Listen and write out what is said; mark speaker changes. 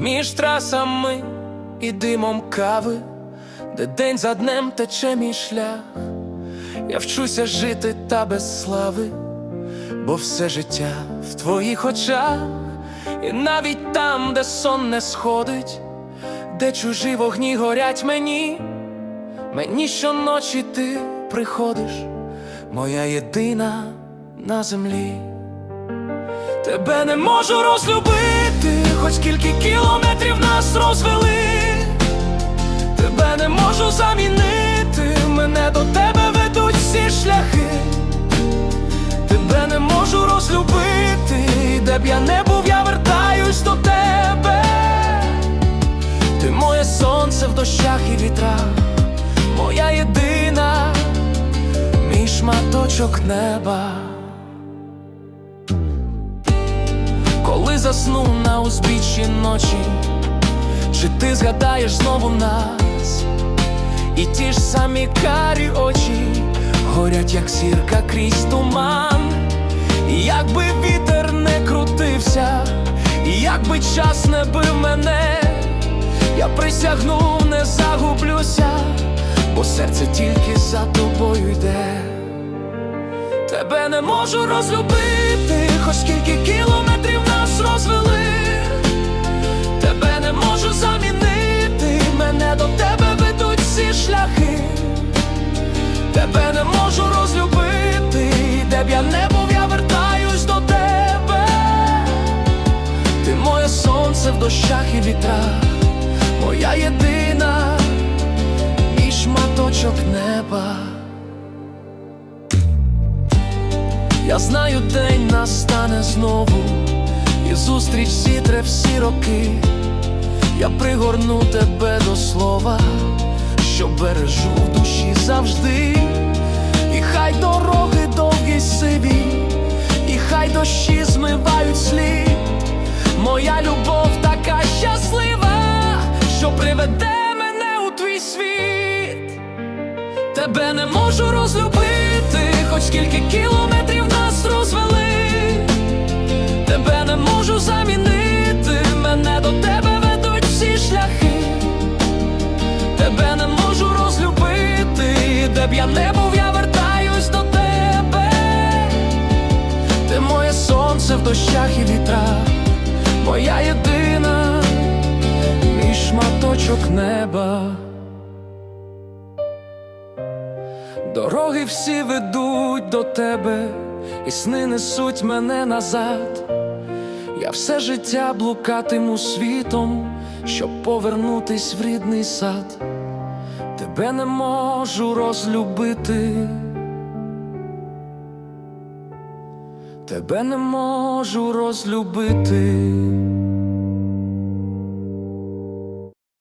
Speaker 1: між трасами і димом кави, де день за днем тече мій шлях. Я вчуся жити та без слави, бо все життя в твоїх очах, і навіть там, де сон не сходить, де чужі вогні горять мені, мені щоночі ти приходиш, моя єдина на землі. Тебе не можу розлюбити, хоч скільки кілометрів нас розвели. Тебе не можу замінити, мене до тебе ведуть всі шляхи. Тебе не можу розлюбити, де б я не був, я вертаюсь до тебе. Ти моє сонце в дощах і вітрах, моя єдина, мій шматочок неба. Коли засну на узбіччі ночі, чи ти згадаєш знову нас? І ті ж самі карі очі горять, як зірка крізь туман. Якби вітер не крутився, якби час не бив мене, я присягнув, не загублюся, бо серце тільки за тобою йде. Тебе не можу розлюбити, хоч скільки кілометрів Тебе не можу розлюбити, де б я не був, я вертаюсь до тебе. Ти моє сонце в дощах і вітрах, моя єдина, мій шматочок неба. Я знаю, день настане знову, і зустріч зітре всі роки. Я пригорну тебе до слова, що бережу в душі завжди. І хай дороги довгі сиві, і хай дощі змивають слід. Моя любов така щаслива, що приведе мене у твій світ. Тебе не можу розлюбити, хоч скільки кілометрів в дощах і вітрах, моя єдина, мій шматочок неба. Дороги всі ведуть до тебе, і сни несуть мене назад. Я все життя блукатиму світом, щоб повернутись в рідний сад. Тебе не можу розлюбити. Тебе не можу розлюбити.